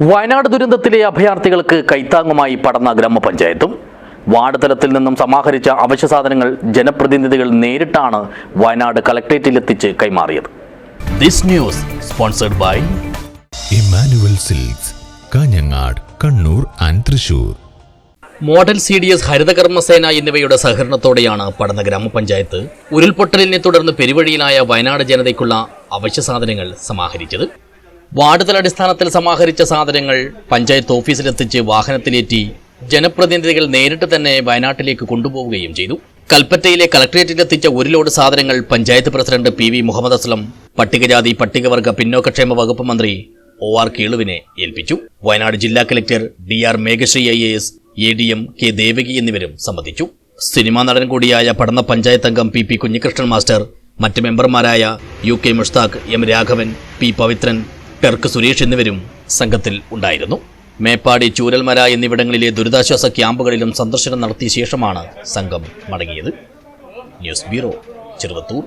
വയനാട് ദുരന്തത്തിലെ അഭയാർത്ഥികൾക്ക് കൈത്താങ്ങുമായി പടന്ന ഗ്രാമപഞ്ചായത്തും ward തലത്തിൽ നിന്നും സമാഹരിച്ച അവശ്യ സാധനങ്ങൾ ജനപ്രതിനിധികൾ നേരിട്ടാണ് വയനാട് കളക്ടറേറ്റിലെത്തിച്ച് കൈമാറിയത്. This news sponsored by Emmanuel silks Kanhangad Kannur and Thrissur. Model C D S ഹരിതകർമ്മസേന എന്നിവയുടെ സഹകരണത്തോടെയാണ് പടന്ന ഗ്രാമപഞ്ചായത്ത് ഉരുൾപൊട്ടലിനെ തുടർന്ന് പെരുവഴിയിലായ വയനാട് ജനതയ്ക്കുള്ള അവശ്യ സാധനങ്ങൾ സമാഹരിച്ചത്. വാർഡ് തല അടിസ്ഥാനത്തിൽ സമാഹരിച്ച സാധനങ്ങൾ പഞ്ചായത്ത് ഓഫീസിലെത്തിച്ച് വാഹനത്തിലേറ്റി ജനപ്രതിനിധികൾ നേരിട്ട് തന്നെ വയനാട്ടിലേക്ക് കൊണ്ടുപോവുകയും ചെയ്തു. കൽപ്പറ്റയിലെ കളക്ട്രേറ്റിലെത്തിച്ച ഒരു ലോഡ് സാധനങ്ങൾ panchayat president P V Muhammad Aslam പട്ടികജാതി പട്ടികവർഗ പിന്നോക്കക്ഷേമ വകുപ്പ് മന്ത്രി ഒ ആർ കേളുവിനെ ഏൽപ്പിച്ചു. വയനാട് ജില്ലാ collector D R Meghashree I S A D M K Devaki എന്നിവരും സംബന്ധിച്ചു. സിനിമാ നടൻ കൂടിയായ പഠന പഞ്ചായത്ത് അംഗം പി പി കുഞ്ഞികൃഷ്ണൻ മാസ്റ്റർ മറ്റ് മെമ്പർമാരായ U K Mushtaq M Raghavan P Pavithran ടെർക്ക് Suresh എന്നിവരും സംഘത്തിൽ ഉണ്ടായിരുന്നു. മേപ്പാടി ചൂരൽമര എന്നിവിടങ്ങളിലെ ദുരിതാശ്വാസ ക്യാമ്പുകളിലും സന്ദർശനം നടത്തിയ ശേഷമാണ് സംഘം മടങ്ങിയത്. News bureau Cheruvathur.